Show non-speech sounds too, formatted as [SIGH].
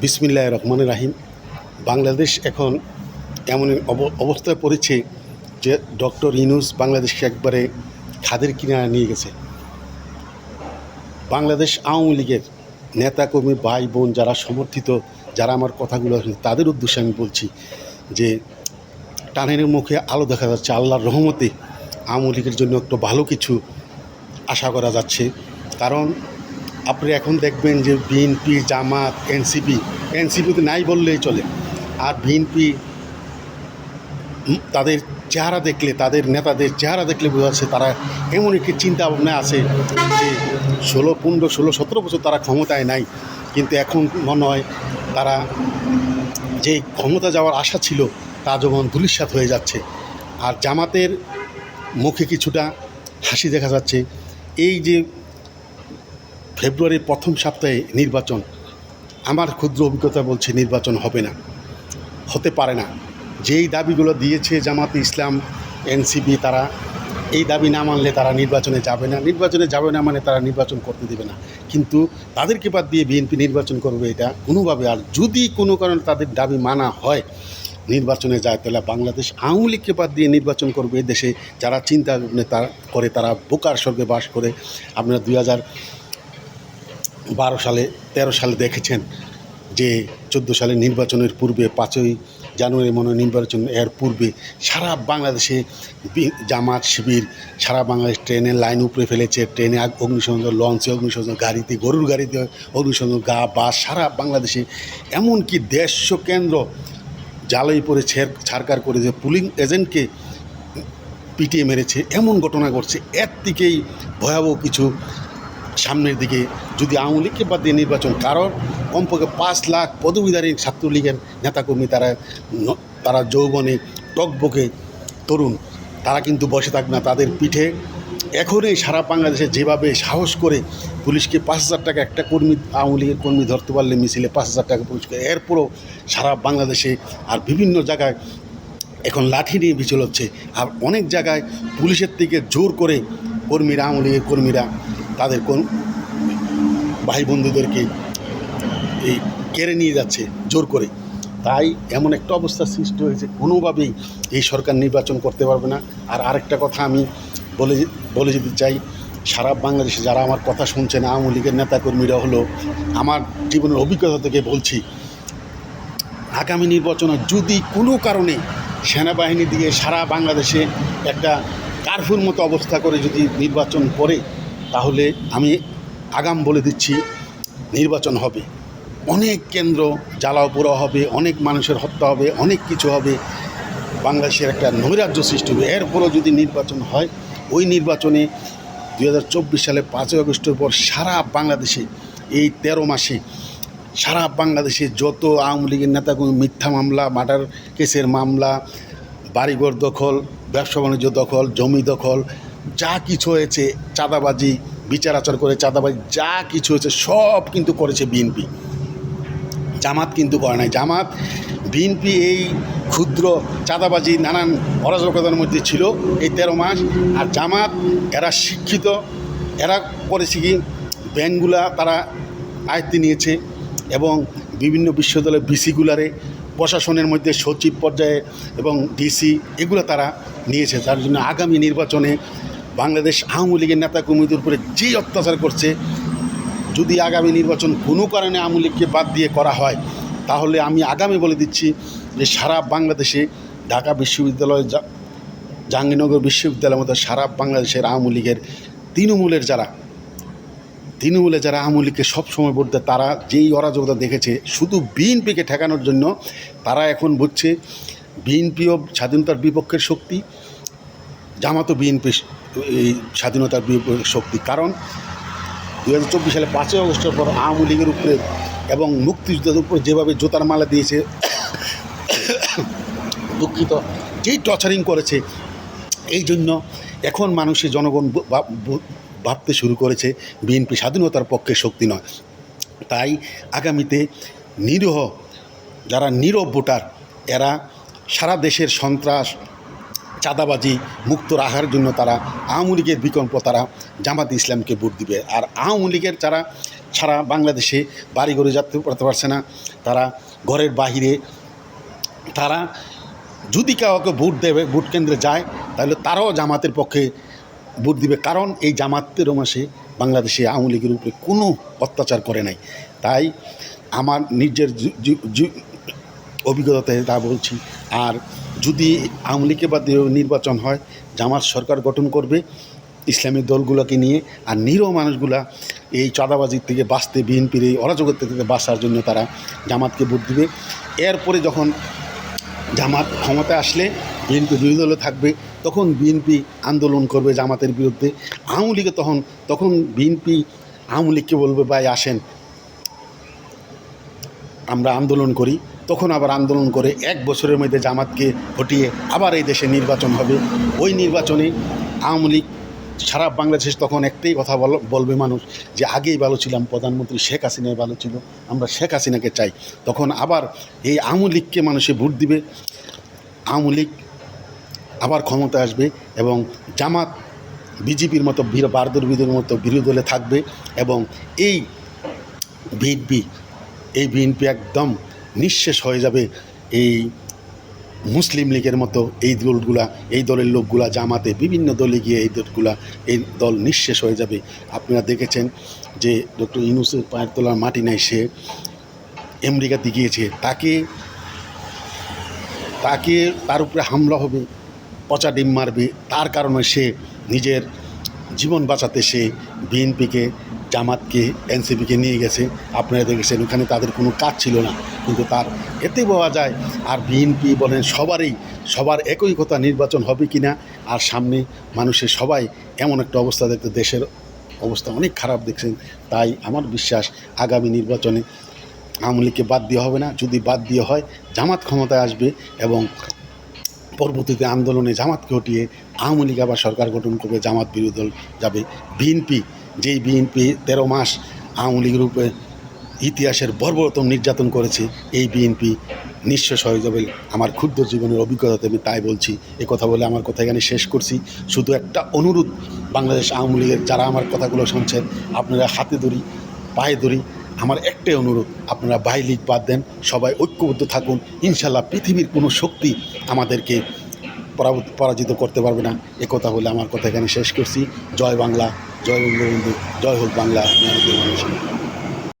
বিসমিল্লাহ রহমান রাহিম। বাংলাদেশ এখন এমন অব- অবস্থায় পড়েছে যে ডক্টর ইনুস বাংলাদেশকে একবারে খাদের কিনারা নিয়ে গেছে। বাংলাদেশ আওয়ামী লীগের নেতাকর্মী ভাই বোন যারা সমর্থিত, যারা আমার কথাগুলো তাদের উদ্দেশ্যে আমি বলছি যে টানের মুখে আলো দেখা যাচ্ছে, আল্লাহর রহমতে আওয়ামী লীগের জন্য একটু ভালো কিছু আশা করা যাচ্ছে। কারণ আপনি এখন দেখবেন যে বিএনপি জামাত এনসিপি এনসিপিতে নাই বললেই চলে। আর বিএনপি তাদের চেহারা দেখলে, তাদের নেতাদের চেহারা দেখলে বোঝা যাচ্ছে তারা এমন একটি চিন্তা ভাবনা আছে যে ষোলো, পনেরো, ষোলো, সতেরো বছর তারা ক্ষমতায় নাই। কিন্তু এখন মনে হয় তারা যে ক্ষমতা যাওয়ার আশা ছিল তা যখন ধুলিস্বাত হয়ে যাচ্ছে, আর জামাতের মুখে কিছুটা হাসি দেখা যাচ্ছে। এই যে ফেব্রুয়ারির প্রথম সপ্তাহে নির্বাচন। আমার ক্ষুদ্র অভিজ্ঞতা বলছে নির্বাচন হবে না, হতে পারে না। যেই দাবিগুলো দিয়েছে জামাতে ইসলাম, এনসিপি তারা, এই দাবি না মানলে তারা নির্বাচনে যাবে না। নির্বাচনে যাবে না মানে তারা নির্বাচন করতে দেবে না। কিন্তু তাদেরকে বাদ দিয়ে বিএনপি নির্বাচন করবে এটা কোনোভাবে। আর যদি কোনো কারণে তাদের দাবি মানা হয়, নির্বাচনে যায়, তাহলে বাংলাদেশ আওয়ামী লীগকে বাদ দিয়ে নির্বাচন করবে দেশে। যারা চিন্তা নেতা করে তারা বোকার স্বর্গে বাস করে। আপনারা দুই হাজার বারো সালে, তেরো সালে দেখেছেন যে চোদ্দ সালে নির্বাচনের পূর্বে পাঁচই জানুয়ারি মনে নির্বাচন এর পূর্বে সারা বাংলাদেশে জামাত শিবির, সারা বাংলাদেশ ট্রেনের লাইন উপরে ফেলেছে। ট্রেনে অগ্নিসংযোগ, লঞ্চে অগ্নিসংযোগ, গাড়িতে, গরুর গাড়িতে অগ্নিসংযোগ, গা বাস সারা বাংলাদেশে। এমনকি দেড়শো কেন্দ্র জ্বালাই পরে ছেড়, ছাড়কার করে যে পুলিং এজেন্টকে পিটিয়ে মেরেছে, এমন ঘটনা ঘটছে। এর থেকেই ভয়াবহ কিছু সামনের দিকে যদি আওয়ামী লীগকে বাদ দিয়ে নির্বাচন কারণ কমপক্ষে পাঁচ লাখ পদবীধারী ছাত্রলীগের নেতাকর্মী তারা তারা যৌবনে টকবকে তরুণ, তারা কিন্তু বসে থাকবে না। তাদের পিঠে এখনই সারা বাংলাদেশে যেভাবে সাহস করে পুলিশকে পাঁচ হাজার টাকা একটা কর্মী, আওয়ামী লীগের কর্মী ধরতে পারলে মিছিলে পাঁচ হাজার টাকা পুলিশকে এরপরও সারা বাংলাদেশে আর বিভিন্ন জায়গায় এখন লাঠি নিয়ে বিচল হচ্ছে। আর অনেক জায়গায় পুলিশের থেকে জোর করে কর্মীরা, আওয়ামী লীগের কর্মীরা তাদের কোন ভাই বন্ধুদেরকে এই কেড়ে নিয়ে যাচ্ছে জোর করে। তাই এমন একটা অবস্থা সৃষ্টি হয়েছে, কোনোভাবেই এই সরকার নির্বাচন করতে পারবে না। আর আরেকটা কথা আমি বলে বলে যেতে চাই, সারা বাংলাদেশে যারা আমার কথা শুনছেন আওয়ামী লীগের নেতাকর্মীরা হলো, আমার জীবনের অভিজ্ঞতা থেকে বলছি, আগামী নির্বাচনে যদি কোনো কারণে সেনাবাহিনী দিয়ে সারা বাংলাদেশে একটা কারফুর মতো অবস্থা করে যদি নির্বাচন করে তাহলে আমি আগাম বলে দিচ্ছি, নির্বাচন হবে। অনেক কেন্দ্র জ্বালাও পোড়া হবে, অনেক মানুষের হত্যা হবে, অনেক কিছু হবে। বাংলাদেশের একটা নৈরাজ্য সৃষ্টি হবে। এরপরও যদি নির্বাচন হয়, ওই নির্বাচনে দু দুই সালে পাঁচই আগস্টের পর সারা বাংলাদেশে, এই তেরো মাসে, সারা বাংলাদেশে যত আওয়ামী লীগের নেতাগুলো মিথ্যা মামলা, মার্ডার কেসের মামলা, বাড়িঘর দখল, ব্যবসা বাণিজ্য দখল, জমি দখল যা কিছু হয়েছে, চাঁদাবাজি, বিচার আচার করে চাঁদাবাজি, যা কিছু হয়েছে, সব কিন্তু করেছে বিএনপি। জামাত কিন্তু করে নাই। জামাত, বিএনপি এই ক্ষুদ্র চাঁদাবাজি, নানান অরাজকতার মধ্যে ছিল এই তেরো মাস। আর জামাত, এরা শিক্ষিত, এরা করেছে কি? ব্যাংকগুলা তারা আয়ত্তে নিয়েছে এবং বিভিন্ন বিশ্ববিদ্যালয়ের বিসিগুলারে প্রশাসনের মধ্যে সচিব পর্যায়ে এবং ডিসি, এগুলো তারা নিয়েছে। যার জন্য আগামী নির্বাচনে বাংলাদেশ আওয়ামী লীগের নেতাকর্মীদের উপরে যেই অত্যাচার করছে, যদি আগামী নির্বাচন কোনো কারণে আওয়ামী লীগকে বাদ দিয়ে করা হয়, তাহলে আমি আগামী বলে দিচ্ছি যে সারা বাংলাদেশে ঢাকা বিশ্ববিদ্যালয় জাহাঙ্গীরনগর বিশ্ববিদ্যালয়ের মতো সারা বাংলাদেশের আওয়ামী লীগের তৃণমূলের যারা তৃণমূলে যারা আওয়ামী লীগকে সবসময় বলতে তারা যেই অরাজকতা দেখেছে, শুধু বিএনপিকে ঠেকানোর জন্য, তারা এখন বুঝছে বিএনপিও স্বাধীনতার বিপক্ষের শক্তি জামাতও বিএনপি এই স্বাধীনতার শক্তি। কারণ দু হাজার চব্বিশ সালে পাঁচই আগস্টের পর আওয়ামী লীগের উপরে এবং মুক্তিযোদ্ধাদের উপরে যেভাবে জোতার মালা দিয়েছে, [COUGHS] দুঃখিত, যেই টর্চারিং করেছে, এই জন্য এখন মানুষের জনগণ ভাব- ভাবতে শুরু করেছে বিএনপি স্বাধীনতার পক্ষে শক্তি নয়। তাই আগামীতে নিরীহ, যারা নীরব ভোটার, এরা সারা দেশের সন্ত্রাস চাঁদাবাজি মুক্ত রাখার জন্য তারা আওয়ামী লীগের বিকল্প তারা জামাত ইসলামকে ভোট দিবে। আর আওয়ামী লীগের যারা ছাড়া বাংলাদেশে বাড়ি ঘরে যেতে করতে পারছে না, তারা ঘরের বাহিরে, তারা যদি কাউকে ভোট দেবে, ভোট কেন্দ্রে যায়, তাহলে তারাও জামাতের পক্ষে ভোট দিবে। কারণ এই জামাতের মাসে বাংলাদেশে আওয়ামী লীগের উপরে কোনো অত্যাচার করে নাই। তাই আমার নিজের অভিজ্ঞতাতে তা বলছি। আর যদি আওয়ামী লীগের বাদে নির্বাচন হয়, জামাত সরকার গঠন করবে ইসলামী দলগুলোকে নিয়ে, আর নিরীহ মানুষগুলা এই চাঁদাবাজির থেকে বাঁচতে, বিএনপির এই অরাজকত্ব থেকে বাঁচার জন্য তারা জামাতকে ভোট দিবে। এরপরে যখন জামাত ক্ষমতায় আসলে, বিএনপি বিরোধী দলে থাকবে, তখন বিএনপি আন্দোলন করবে জামাতের বিরুদ্ধে। আওয়ামী লীগে তখন তখন বিএনপি আওয়ামী লীগকে বলবে, ভাই, আসেন। আমরা আন্দোলন করি। তখন আবার আন্দোলন করে এক বছরের মধ্যে জামাতকে হটিয়ে আবার এই দেশে নির্বাচন হবে। ওই নির্বাচনে আওয়ামী লীগ সারা বাংলাদেশ তখন একটাই কথা বল- বলবে মানুষ যে আগেই ভালো ছিলাম, প্রধানমন্ত্রী শেখ হাসিনাই ভালো ছিল, আমরা শেখ হাসিনাকে চাই। তখন আবার এই আওয়ামী লীগকে মানুষে ভোট দিবে। আওয়ামী লীগ আবার ক্ষমতা আসবে এবং জামাত বিজেপির মতো বীর বারদুর্বিদের মতো বিরোধী দলে থাকবে এবং এই বিএনপি এই বিএনপি একদম নিঃশেষ হয়ে যাবে এই মুসলিম লীগের মতো এই দলগুলা, এই দলের লোকগুলা, জামাতে, বিভিন্ন দলে গিয়ে এই দলগুলা, এই দল নিঃশেষ হয়ে যাবে। আপনারা দেখেছেন যে ডক্টর ইউনুসের পায়ের তোলার মাটি নাই, সে আমেরিকাতে গিয়েছে। তাকে তাকে তার উপরে হামলা হবে, পচা ডিম মারবে, তার কারণে সে নিজের জীবন বাঁচাতে সে বিএনপিকে জামাতকে, এনসিপিকে নিয়ে গেছে, আপনারা দেখেছেন, ওখানে তাদের কোনো কাজ ছিল না। কিন্তু তার এতে পাওয়া যায়, আর বিএনপি বলেন সবারই, সবার একই কথা, নির্বাচন হবে কি না, আর সামনে মানুষের সবাই এমন একটা অবস্থা দেখতে, দেশের অবস্থা অনেক খারাপ দেখছেন। তাই আমার বিশ্বাস, আগামী নির্বাচনে আওয়ামী লীগকে বাদ দেওয়া হবে না। যদি বাদ দেওয়া হয়, জামাত ক্ষমতায় আসবে এবং পরবর্তীতে আন্দোলনে জামাতকে হটিয়ে আওয়ামী লীগ আবার সরকার গঠন করবে, জামাত বিরোধী দল যাবে। বিএনপি যেই বিএনপি তেরো মাস আওয়ামী লীগের রূপে ইতিহাসের বর্বরতম নির্যাতন করেছে, এই বিএনপি হয়ে যাবে আমার ক্ষুদ্র জীবনের অভিজ্ঞতাতে আমি তাই বলছি, এ কথা বলে আমার কথা এখানে শেষ করছি। শুধু একটা অনুরোধ, বাংলাদেশ আওয়ামী লীগের যারা আমার কথাগুলো শুনছেন, আপনারা হাতে ধরি, পায়ে ধরি, আমার একটাই অনুরোধ, আপনারা বাই লীগ বাদ দেন, সবাই ঐক্যবদ্ধ থাকুন, ইনশাল্লাহ পৃথিবীর কোনো শক্তি আমাদেরকে পরাজিত করতে পারবে না, এ কথা বলে আমার কথা এখানে শেষ করছি। জয় বাংলা জয় বঙ্গবন্ধু জয় হোক বাংলা।